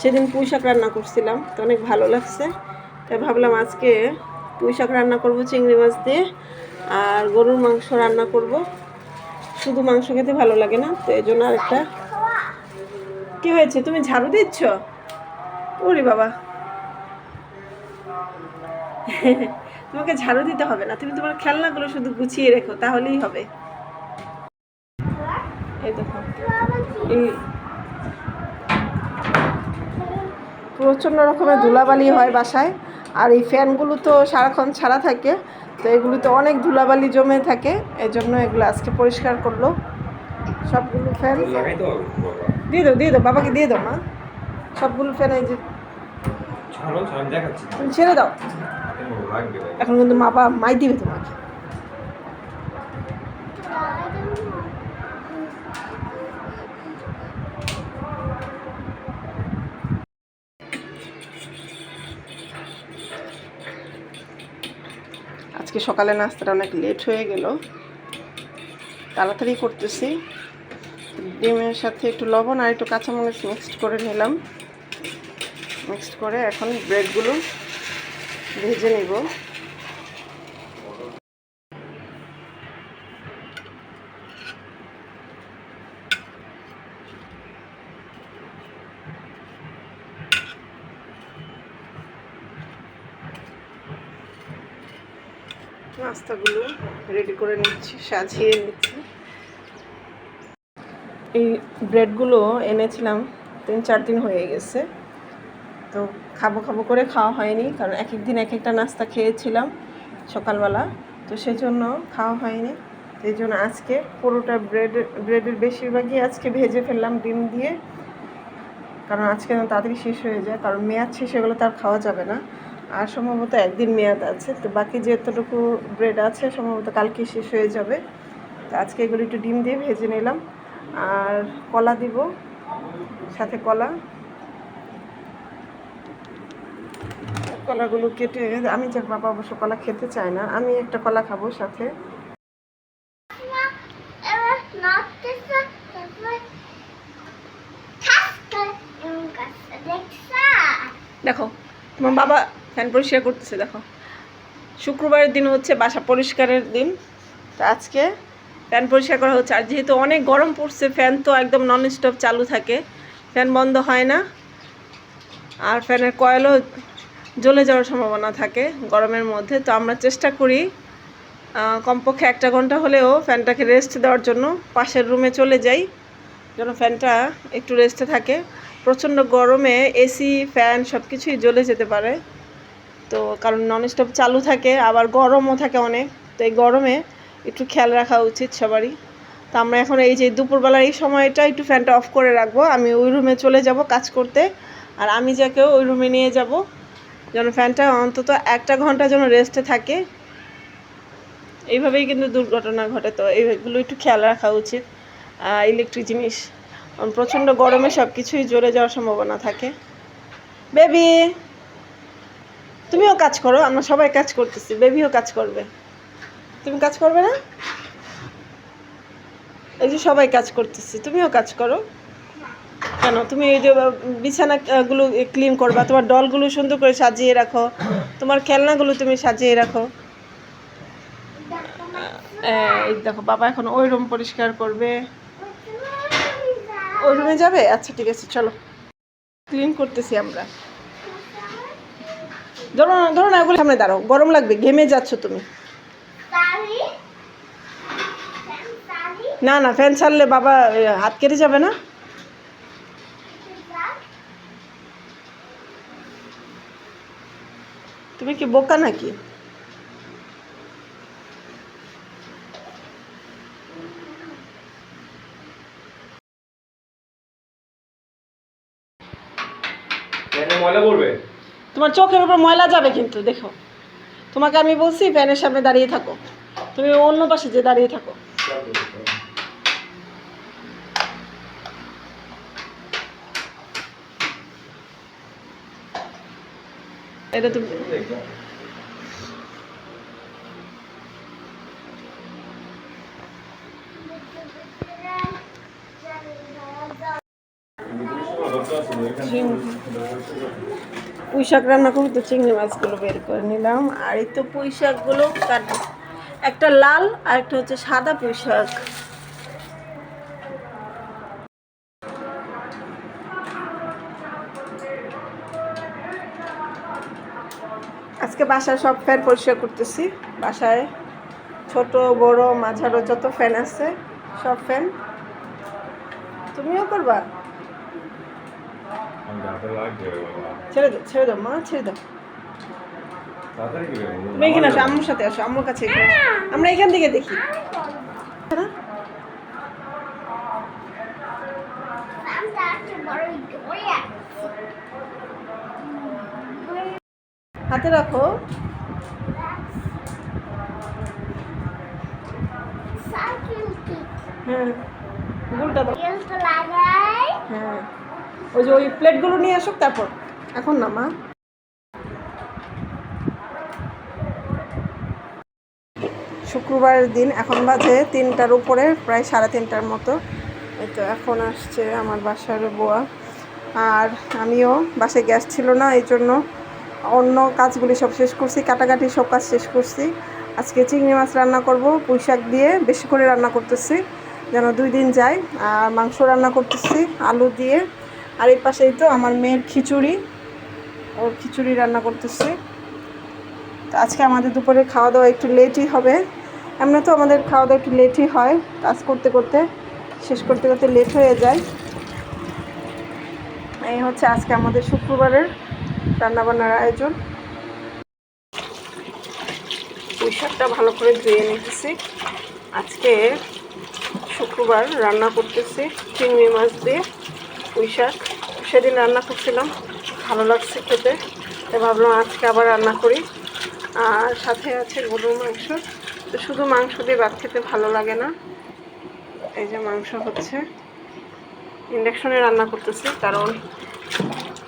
সেদিন পুঁই শাক রান্না করছিলাম, তো অনেক ভালো লাগছে। তাই ভাবলাম আজকে পুঁই শাক রান্না করব, চিংড়ি মাছ দিয়ে, আর গরুর মাংস রান্না করব। শুধু মাংস খেতে ভালো লাগে না, তো এই জন্য আরেকটা। কী হয়েছে? তুমি ঝাড়ু দিচ্ছ? ওরে বাবা। তোমাকে ঝাড়ু দিতে হবে না, তুমি তোমার খেলনাগুলো শুধু গুছিয়ে রেখো, তাহলেই হবে। এই দেখো, এই প্রচণ্ড রকমের ধুলাবালি হয় বাসায়। আর এই ফ্যানগুলো তো সারাক্ষণ ছাড়া থাকে তো এগুলোতে অনেক ধুলাবালি জমে থাকে এই জন্য এগুলো আজকে পরিষ্কার করল। সবগুলো ফ্যান। দিয়ে দাও দিয়ে দাও বাবাকে দিয়ে দাও মা। সবগুলো ফ্যান এই যে। ছাড়ো দাও। এখন কিন্তু মা বাবা মাই দিবে তোমাকে। সকালে নাস্তাটা অনেক লেট হয়ে গেল। তাড়াতাড়ি করতেছি। ডিমের সাথে একটু লবণ আর একটু কাঁচামরিচ মিক্সড করে নিলাম। মিক্সড করে এখন ব্রেডগুলো ভেজে নিব। নাস্তাগুলো রেডি করে নিচ্ছি, সাজিয়ে নিচ্ছি। এই ব্রেডগুলো এনেছিলাম তিন, চার দিন হয়ে গেছে। তো খাব খাব করে খাওয়া হয়নি, কারণ এক এক দিন এক একটা নাস্তা খেয়েছিলাম সকালবেলা। তো সেজন্য খাওয়া হয়নি। সেই জন্য আজকে পুরোটা ব্রেড ব্রেডের বেশিরভাগই আজকে ভেজে ফেললাম ডিম দিয়ে। কারণ আজকে তাড়াতাড়ি শেষ হয়ে যায়, কারণ মেয়াদ শেষ হয়ে গেলে তার খাওয়া যাবে না। আর সম্ভবত একদিন মেয়াদ আছে, তো বাকি যেতটুকু ব্রেড আছে সম্ভবত কালকে শেষ হয়ে যাবে। তো আজকে এগুলো একটু ডিম দিয়ে ভেজে নিলাম। আর কলা দিব, সাথে কলা। কলাগুলো কেটে, আমি যার বাবা অবশ্য কলা খেতে চায় না, আমি একটা কলা খাব সাথে. দেখো, তোমার বাবা ফ্যান পরিষ্কার করতেছে, দেখো। শুক্রবারের দিন হচ্ছে বাসা পরিষ্কারের দিন। তো আজকে ফ্যান পরিষ্কার করা হচ্ছে। আর যেহেতু অনেক গরম পড়ছে, ফ্যান তো একদম নন স্টপ চালু থাকে। ফ্যান বন্ধ হয় না। আর ফ্যানের কয়েলও জ্বলে যাওয়ার সম্ভাবনা থাকে গরমের মধ্যে। তো আমরা চেষ্টা করি কমপক্ষে একটা ঘণ্টা হলেও ফ্যানটাকে রেস্ট দেওয়ার জন্য পাশের রুমে চলে যাই, যেন ফ্যানটা একটু রেস্টে থাকে। প্রচণ্ড গরমে এসি ফ্যান সব কিছুই জ্বলে যেতে পারে। তো কারণ ননস্টপ চালু থাকে, আবার গরমও থাকে অনেক। তো এই গরমে একটু খেয়াল রাখা উচিত সবারই। তো আমরা এখন এই যে দুপুরবেলার এই সময়টা একটু ফ্যানটা অফ করে রাখব। আমি ওই রুমে চলে যাব কাজ করতে। আর আমি যাকেও ওই রুমে নিয়ে যাব, যেন ফ্যানটা অন্তত একটা ঘণ্টা যেন রেস্টে থাকে। এইভাবেই কিন্তু দুর্ঘটনা ঘটে। তো এইগুলো একটু খেয়াল রাখা উচিত। ইলেকট্রিক জিনিস। প্রচণ্ড গরমে সব কিছুই জ্বলে যাওয়ার সম্ভাবনা থাকে। বেবি তুমিও কাজ করো, আমরা সবাই কাজ করতেছি, বেবিও কাজ করবে। তুমি কাজ করবে না? এই যে সবাই কাজ করতেছি, তুমিও কাজ করো। কেন? তুমি এই যে বিছানাগুলো ক্লিন করবা, তোমার ডলগুলো সুন্দর করে সাজিয়ে রাখো, তোমার খেলনাগুলো তুমি সাজিয়ে রাখো। এই দেখো, বাবা এখন ওই রুম পরিষ্কার করবে। ওই রুমে যাবে? আচ্ছা ঠিক আছে, চলো। ক্লিন করতেছি আমরা। ধরো না ধরো না ওগুলো সামনে দাঁড়াও। গরম লাগবে ঘেমে যাচ্ছ তুমি. না না ফ্যান ছাড়লে বাবা হাত কেটে যাবে না। তুমি কি বোকা নাকি? ময়লা পড়বে? তোমার চোখের উপর ময়লা যাবে কিন্তু, দেখো। তোমাকে আমি বলছি ফ্যানের সামনে দাঁড়িয়ে থাকো। তুমি অন্য পাশে যে দাঁড়িয়ে থাকো। এটা তুমি দরকার আছে এখানে ঝিঙ্গি পুঁই শাক রান্না করব তো চিংড়ি মাছগুলো বের করে নিলাম। আর এই তো পুঁই শাকগুলো কাট একটা লাল আর একটা হচ্ছে সাদা পুঁই শাক আজকে বাসায় সব ফ্যান পরিষ্কার করতেছি। বাসায় ছোট বড় মাঝারো যত ফ্যান আছে সব ফ্যান। তুমিও করবা আমি হাতে লাগবে বাবা ছেড়ে দাও ছেড়ে দাও মা ছেড়ে দাও? তুমি এখানে আসো আম্মুর সাথে আসো আম্মুর কাছে আমরা এখান থেকে দেখি। হাতে রাখো। হ্যাঁ। গুলটা দাও লাগাই। হ্যাঁ। ওই যে ওই প্লেটগুলো নিয়ে আসুক, তারপর। এখন না, মা। শুক্রবারের দিন এখন বাজে তিনটার উপরে, প্রায় সাড়ে তিনটার মতো। এই তো এখন আসছে আমার বাসার বোয়া আর আমিও, বাসায় গ্যাস ছিল না, এই জন্য অন্য কাজগুলি সব শেষ করছি, কাটাকাটি সব কাজ শেষ করছি। আজকে চিংড়ি মাছ রান্না করব, পুঁই শাক দিয়ে বেশি করে রান্না করতেছি, যেন দুই দিন যায়। আর মাংস রান্না করতেছি, আলু দিয়ে আর এই পাশেই তো আমার মেয়ের খিচুড়ি। ওর খিচুড়ি রান্না করতেছি। তো আজকে আমাদের দুপুরে খাওয়া দাওয়া একটু লেটই হবে। এমনি তো আমাদের খাওয়া দাওয়া একটু লেটই হয় কাজ করতে করতে। শেষ করতে করতে লেট হয়ে যায়। এই হচ্ছে আজকে আমাদের শুক্রবারের রান্নাবান্নার আয়োজন। পুঁই শাকটা ভালো করে ধুয়ে নিতেছি। আজকে শুক্রবার রান্না করতেছি চিংড়ি মাছ দিয়ে। পুঁই শাক সেদিন রান্না করছিলাম, ভালো লাগছে খেতে। তাই ভাবলাম আজকে আবার রান্না করি। আর সাথে আছে গরুর মাংস। তো শুধু মাংস দিয়ে ভাত খেতে ভালো লাগে না। এই যে মাংস হচ্ছে। ইন্ডাকশনে রান্না করতেছি, কারণ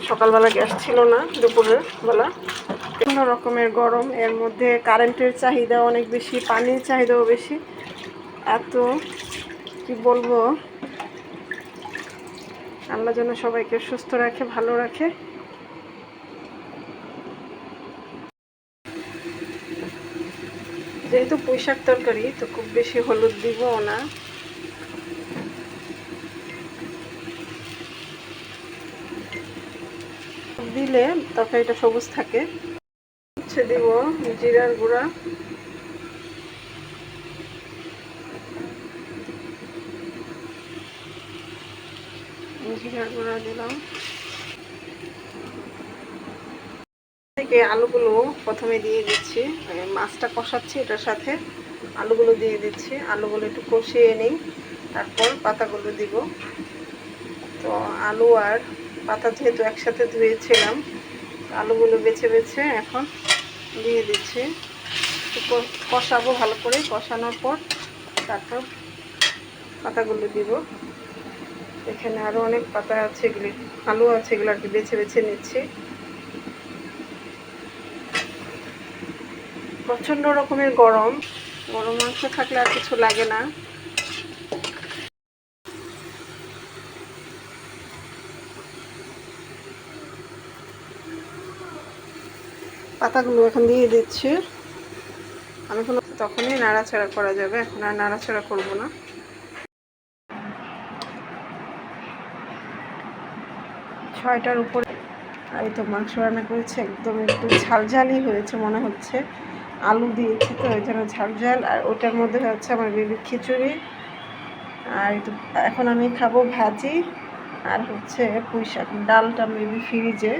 সকালবেলা গ্যাস ছিল না, দুপুরের বেলা। বিভিন্ন রকমের গরম, এর মধ্যে কারেন্টের চাহিদা অনেক বেশি, পানির চাহিদাও বেশি। এত, কি বলব? আল্লাহ যেন সবাইকে সুস্থ রাখে, ভালো রাখে। যেহেতু পুঁইশাক তরকারি, তো খুব বেশি হলুদ দিবও না। দিলে তরকারিটা সবুজ থাকে। দিব জিরার গুঁড়া। গুঁড়া দিলাম থেকে আলুগুলো প্রথমে দিয়ে দিচ্ছি। মানে মাছটা কষাচ্ছি এটার সাথে। আলুগুলো দিয়ে দিচ্ছি। আলুগুলো একটু কষিয়ে নিই। তারপর পাতাগুলো দিব। তো আলু আর পাতা যেহেতু একসাথে ধুয়েছিলাম আলুগুলো বেছে বেছে এখন দিয়ে দিচ্ছি। কষাবো ভালো করে। কষানোর পর তারপর পাতাগুলো দিব। এখানে আরও অনেক পাতা আছে, এগুলি আলু আছে, এগুলো আর কি বেছে বেছে নিচ্ছি। প্রচণ্ড রকমের গরম। গরম মাংস থাকলে আর কিছু লাগে না। পাতাগুলো এখন দিয়ে দিচ্ছি। আমি কোনো তখনই নাড়াচাড়া করা যাবে, এখন আর নাড়াচাড়া করব না। ছয়টার উপরে। আর তো মাংস রান্না করেছে, একদম একটু ঝালঝালই হয়েছে মনে হচ্ছে। আলু দিয়েছি তো, ওই জন্য ঝালঝাল। আর ওটার মধ্যে হচ্ছে আমার বেবি খিচুড়ি। আর তো এখন আমি খাব ভাজি, আর হচ্ছে পুঁই শাক ডালটা বেবি ফ্রিজে